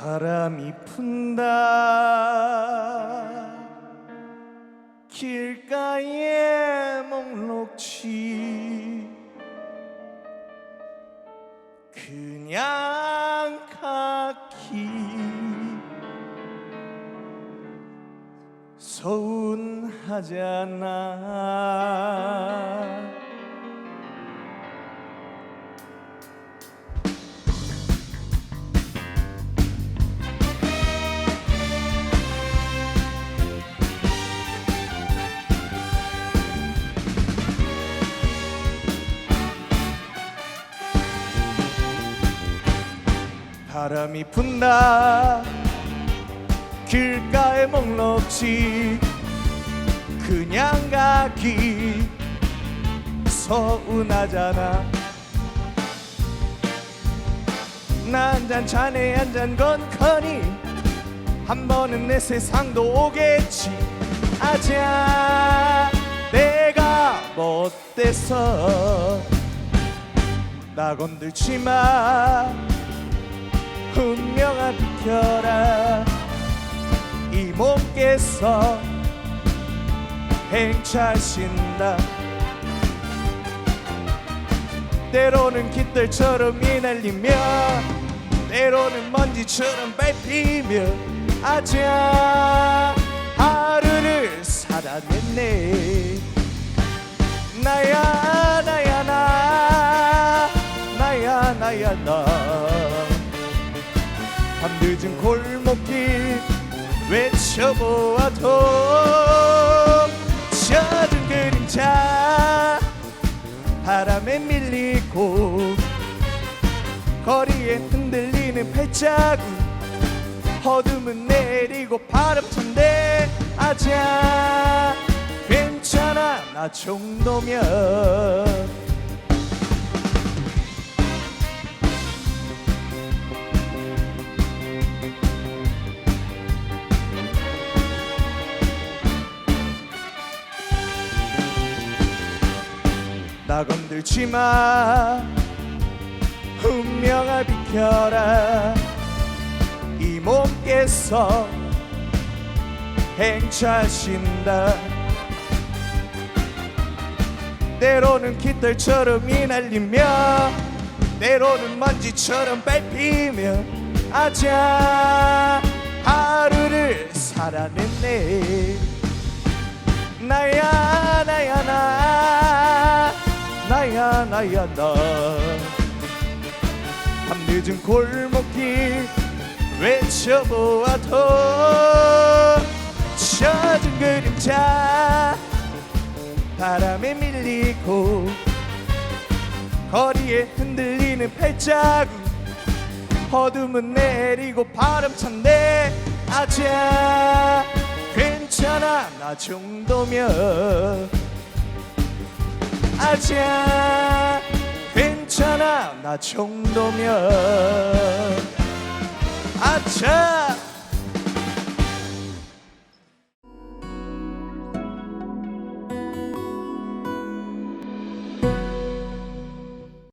바람이 분다. 길가에 목록지. 그냥 가기 서운하잖아 바람이 분다. 길가에 목록지 그냥 가기. 서운하잖아. 나 한잔 자네 한잔 건커니 한 번은 내 세상도 오겠지. 아자 내가 못돼서 나 건들지 마 운명아 비켜라. 이 몸께서 행차신다. 때로는 깃들처럼 이날리며 때로는 먼지처럼 밟히며 아자 하루를 살아냈네. 나야 나야 나 나야 나야 나 밤 늦은 골목길 외쳐보아도 젖은 그림자 바람에 밀리고 거리에 흔들리는 발자국 어둠은 내리고 바람찬데 아자 괜찮아 나 정도면 나 건들지 마. 운명아 비켜라. 이 몸께서 행차신다. 때로는 깃털처럼 이날리며 때로는 먼지처럼 밟히며 아자 하루를 살아냈네. 나야 나야 나야 나 밤 늦은 골목길 외쳐보아도 젖은 그림자 바람에 밀리고 거리에 흔들리는 발자국 어둠은 내리고 바람찬데 아자 괜찮아 나 정도면 아자 괜찮아 나 정도면. 아차